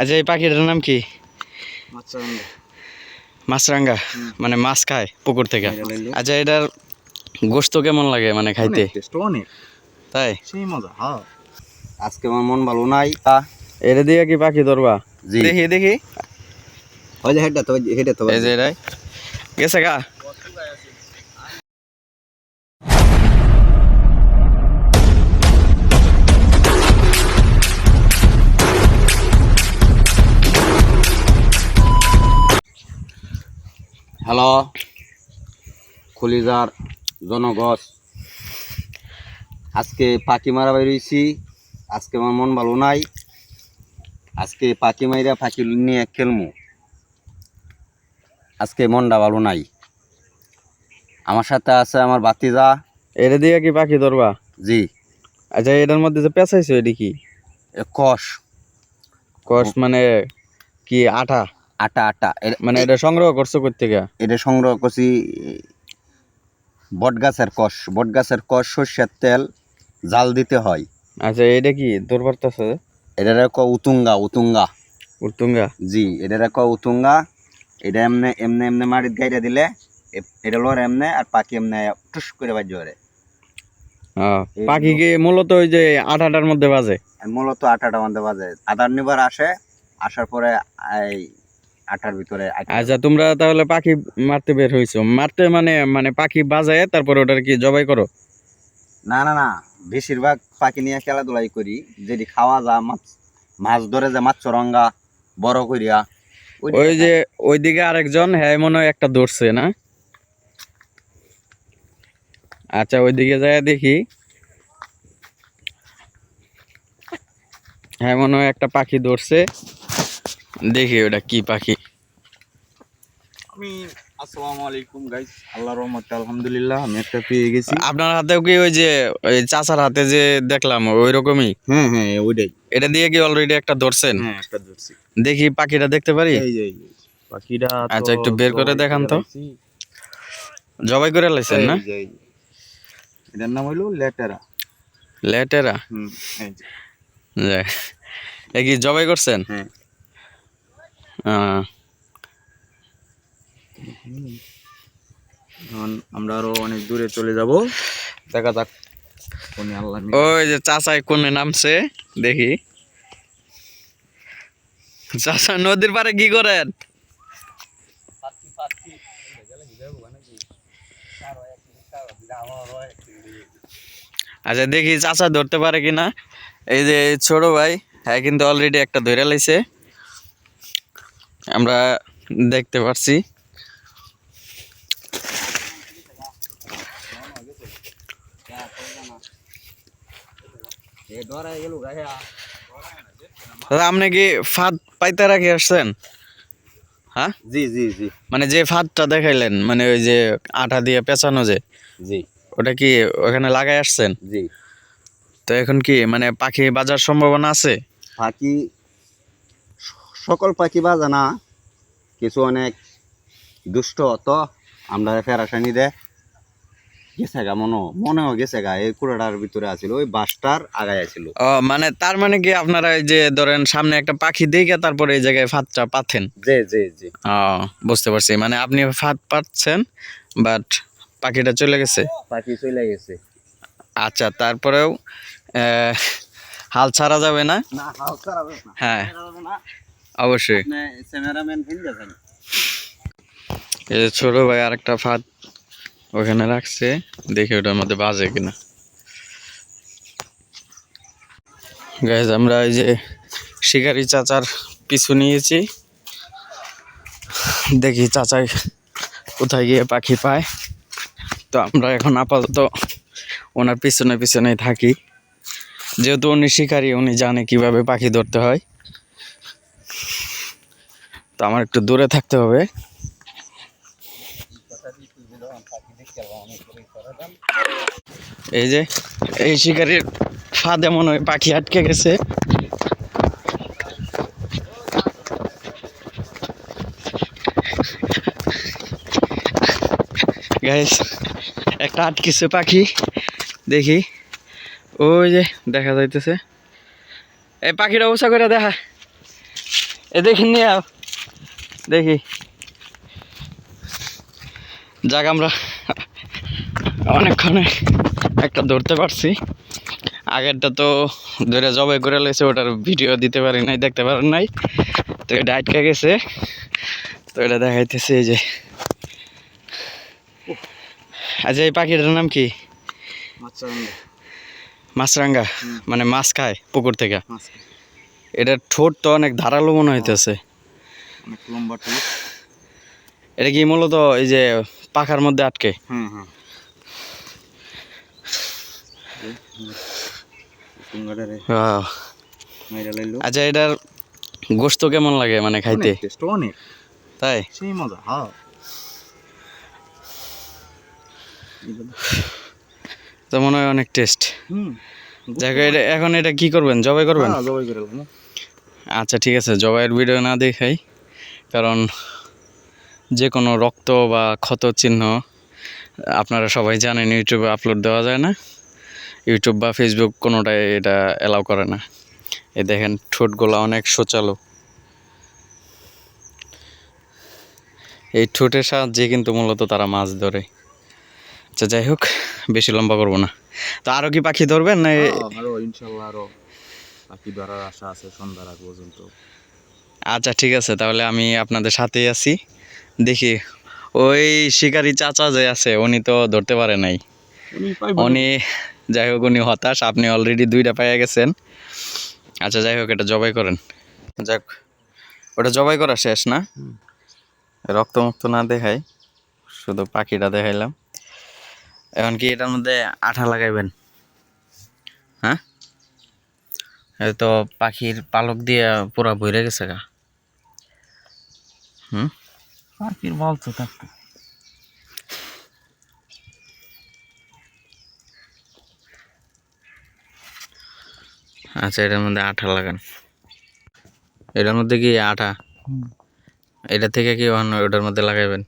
আচ্ছা এই পাখিটার নাম কি? মাছরাঙ্গা। মানে মাছ খায় পুকুর থেকে? আচ্ছা এটার গোস্ত কেমন লাগে মানে খাইতে? তাই? সেই মজা হ্যাঁ। আজকে আমার মন ভালো নাই। তা এটা দিয়ে কি পাখি ধরবা? দেখি দেখি। হেডটা তো হেডটা তো। এই যে এটাই। গেছে গা? হ্যালো খুলিজার জনগস আজকে পাখি মারা বেরিয়েছি। আজকে আমার মন ভালো নাই। আজকে পাখি মাইরা পাখি নিয়ে খেলমু। আজকে মনটা ভালো নাই। আমার সাথে আছে আমার বাতিজা এটা দিয়ে কি পাখি ধরবা? জি। আচ্ছা এটার মধ্যে যে পেঁচাইছো এটি কি? কষ। কষ মানে কি আঠা? আটা আটা। মানে এটা সংগ্রহ করছ থেকে এটা সংগ্রহ করছি বট গাছের কষ। বট গাছের কষ সর্ষের তেল জাল দিতে হয়। আচ্ছা এটা কি? দৌড় পারতেছে এটারে ক উতুঙ্গা উতুঙ্গা। উত্তুঙ্গা জি এটারে ক উতুঙ্গা। এটা এমনে এমনে এমনে মাটির গাইটা দিলে এটা লোর এমনে আর পাখি এমনে টুস করে বাজ্য করে হ্যাঁ, পাখি কি মূলত ওই যে আঠাটার মধ্যে বাজে? মূলত আটাটা মধ্যে বাজে। আধার নিবার আসে আসার পরে এই আটার ভিতরে আচ্ছা তোমরা তাহলে পাখি মারতে বের হইছো। মারতে মানে মানে পাখি বাজায় তারপরে ওটার কি জবাই করো? না না না বেশিরভাগ পাখি নিয়ে খেলাধুলাই করি। যেটি খাওয়া যা মাছ মাছ ধরে যে মাছ চরঙ্গা বড় করিয়া ওই যে ওইদিকে আরেকজন হ্যাঁ মনে হয় একটা ধরছে না? আচ্ছা ওইদিকে যায় দেখি। হ্যাঁ মনে হয় একটা পাখি ধরছে। দেখি ওটা কি পাখি। আসসালামু আলাইকুম গাইস রহমতে আলহামদুলিল্লাহ আমি একটা পেয়ে গেছি। আপনার হাতেও কি ওই যে ওই চাচার হাতে যে দেখলাম ওই রকমই? হ্যাঁ হ্যাঁ ওইটাই। এটা দিয়ে কি অলরেডি একটা ধরছেন? হ্যাঁ একটা ধরছি। দেখি পাখিটা দেখতে পারি? এই যে পাখিটা আচ্ছা, একটু বের করে দেখান তো। জবাই করে লাইছেন না। এটার নাম হইল লেটেরা। লেটেরা? হুম এই কি জবাই করছেন? হ্যাঁ। এখন আমরা আরও অনেক দূরে চলে যাব। দেখা যাক কোন আল্লাহ ওই যে চাচাই কোনে নামছে, দেখি। চাচা নদীর পারে কি করেন? আচ্ছা দেখি চাচা ধরতে পারে কিনা। এই যে ছোট ভাই হ্যাঁ কিন্তু অলরেডি একটা ধরে লাইছে। আমরা দেখতে পারছি এ ডরাই গেল গায়া দাদা আপনি কি ফাঁদ পাইতে রাখি আসছেন? হ্যাঁ? জি জি জি। মানে যে ফাঁদটা দেখাইলেন মানে ওই যে আটা দিয়ে পেঁচানো যে জি। ওটা কি ওখানে লাগাই আসছেন? জি। তো এখন কি মানে পাখি বাজার সম্ভাবনা আছে? পাখি সকল পাখি বাজে না কিছু অনেক দুষ্ট তো আমরা ফেরাসানি দে। গেছে গা মনে মনেও গেছে গা এই কুড়াটার ভিতরে আছিল ওই বাসটার আগায় আছিল। মানে তার মানে কি আপনারা এই যে ধরেন সামনে একটা পাখি দেখে তারপরে এই জায়গায় ফাঁদটা পাথেন জি জি জি। বুঝতে পারছি। মানে আপনি ফাঁদ পাচ্ছেন বাট পাখিটা চলে গেছে? পাখি চলে গেছে। আচ্ছা তারপরেও হাল ছাড়া যাবে না? হ্যাঁ। অবশ্যই। ছোট ভাই আরেকটা ফাঁদ ওখানে রাখছে, দেখি ওটার মধ্যে বাজে কিনা। গ্যাস আমরা এই যে শিকারি চাচার পিছু নিয়েছি। দেখি চাচাই কোথায় গিয়ে পাখি পায়। তো আমরা এখন আপাতত ওনার পিছনে পিছনেই থাকি। যেহেতু উনি শিকারি, উনি জানে কীভাবে পাখি ধরতে হয়। তো আমার একটু দূরে থাকতে হবে। এই যে, এই শিকারির ফাঁদে মনে হয় পাখি আটকে গেছে। গাইস একটা আটকেছে পাখি। দেখি। ওই যে, দেখা যাইতেছে। এই পাখিটা উঁচা করে দেখা। এ দেখি নিয়ে। দেখি। যাক আমরা অনেকক্ষণে একটা ধরতে পারছি। আগেরটা তো ধরে জবাই করে লেছে ওটার ভিডিও দিতে পারি নাই দেখতে পারেন নাই। তো এটা আটকে গেছে। তো এটা দেখাইতেছে এই যে। আচ্ছা এই পাখিটার নাম কি? মাছরাঙ্গা। মানে মাছ খায় পুকুর থেকে? এটার ঠোঁট তো অনেক ধারালো মনে হইতেছে। এটা কি মূলত এই যে পাখার মধ্যে আটকে? হুম হুম। আচ্ছা এটার গোস্ত কেমন লাগে মানে খাইতে? অনেক। তাই? সেই মজা হ্যাঁ। তো মনে হয় অনেক টেস্ট যাক এটা এখন এটা কি করবেন? জবাই করবেন? হ্যাঁ, জবাই করে আচ্ছা ঠিক আছে জবাইয়ের ভিডিও না দেখাই। কারণ যে কোনো রক্ত বা ক্ষত চিহ্ন আপনারা সবাই জানেন ইউটিউবে আপলোড দেওয়া যায় না। ইউটিউব বা ফেসবুক কোনোটাই এটা অ্যালাউ করে না। এই দেখেন ঠোঁটগুলো অনেক সোচালো। এই ঠোঁটের সাহায্যে কিন্তু মূলত তারা মাছ ধরে। আচ্ছা যাই হোক বেশি লম্বা করব না। তো আরও কি পাখি ধরবেন না ইনশাল্লাহ পাখি ধরার আশা আছে সন্ধ্যার আগ পর্যন্ত। আচ্ছা ঠিক আছে তাহলে আমি আপনাদের সাথেই আছি। দেখি ওই শিকারি চাচা যে আছে উনি তো ধরতে পারে নাই। উনি যাই হোক উনি হতাশ আপনি অলরেডি দুইটা পাইয়া গেছেন। আচ্ছা যাই হোক এটা জবাই করেন। যাক ওটা জবাই করা শেষ না। রক্ত মুক্ত না দেখাই শুধু পাখিটা দেখাইলাম। এখন কি এটার মধ্যে আঠা লাগাইবেন? হ্যাঁ? এই তো পাখির পালক দিয়ে পুরা ভরে গেছে গা। হুম? পাখির বলতো থাকতো। আচ্ছা এটার মধ্যে আঠা লাগান। এটার মধ্যে কি আঠা? এটা থেকে কি অন্য ওটার মধ্যে লাগাইবেন?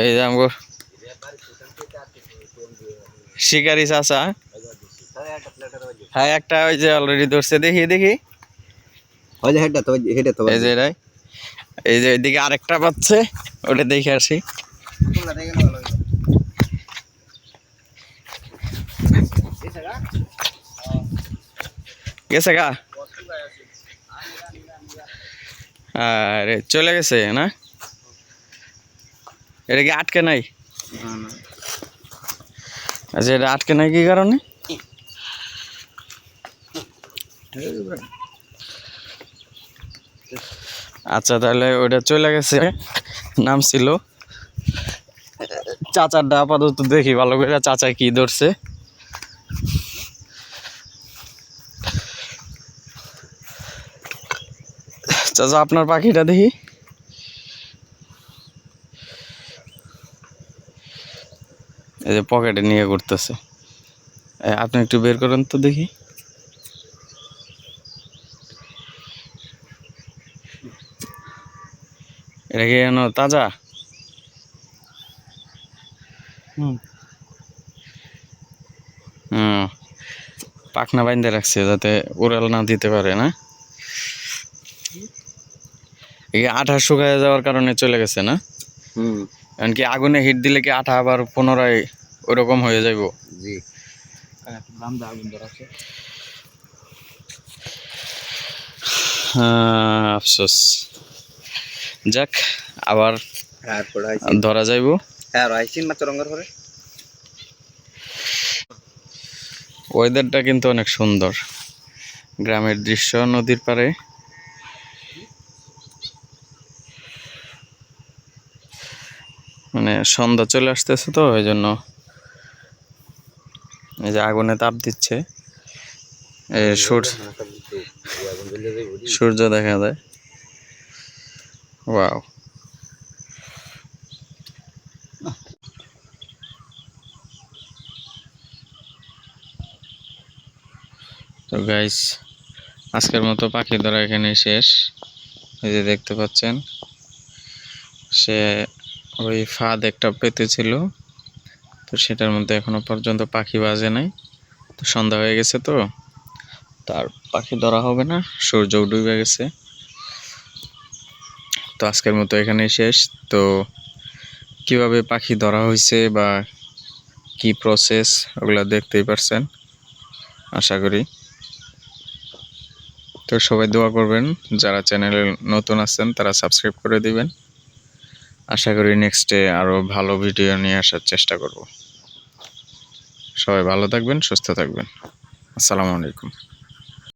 এই যে শিকারি চাষা হ্যাঁ একটা ওই যে অলরেডি ধরছে। দেখি দেখি। ওই যে হেডটা তো হেডে তো। এই যে এটাই এই যে এদিকে আরেকটা পাচ্ছে। ওটা দেখে আসি। গেছে গা? আরে চলে গেছে না? এটা কি আটকে নাই? আচ্ছা এটা আটকে নাই কি কারণে? আচ্ছা তাহলে ওটা চলে গেছে। নাম ছিল চাচারটা আপাতত দেখি ভালো করে চাচা কি ধরছে। চাচা আপনার পাখিটা দেখি। এই যে পকেটে নিয়ে ঘুরতেছে। এ, আপনি একটু বের করেন তো দেখি। এটা কি যেন তাজা? হুম। হুম। পাখনা বাইন্ধে রাখছে যাতে উড়াল না দিতে পারে না? এই আঠা শুকায় যাওয়ার কারণে চলে গেছে না? হুম। এমনকি আগুনে হিট দিলে কি আঠা আবার পুনরায় ওরকম হয়ে যাইব? জি। হ্যাঁ, আফসোস। যাক আবার হ্যাঁ ধরা যাইব। হ্যাঁ ওয়েদারটা কিন্তু অনেক সুন্দর। গ্রামের দৃশ্য নদীর পাড়ে। মানে সন্ধ্যা চলে আসতেছে তো ওই জন্য এই যে আগুনে তাপ দিচ্ছে। সূর্য দেখা যায়। ওয়াও তো গাইস আজকের মতো পাখি ধরা এখানে শেষ। এই যে দেখতে পাচ্ছেন, সে ওই ফাঁদ একটা পেতেছিল তো সেটার মধ্যে এখনও পর্যন্ত পাখি বাজে নাই। তো সন্ধ্যা হয়ে গেছে তো তার পাখি ধরা হবে না, সূর্য ডুবে গেছে। তো আজকের মতো এখানেই শেষ। তো কীভাবে পাখি ধরা হয়েছে বা কি প্রসেস ওগুলা দেখতেই পারছেন, আশা করি। তো সবাই দোয়া করবেন, যারা চ্যানেলে নতুন আছেন, তারা সাবস্ক্রাইব করে দিবেন। আশা করি নেক্সটে আরও ভালো ভিডিও নিয়ে আসার চেষ্টা করব। সবাই ভালো থাকবেন, সুস্থ থাকবেন। আসসালামু আলাইকুম।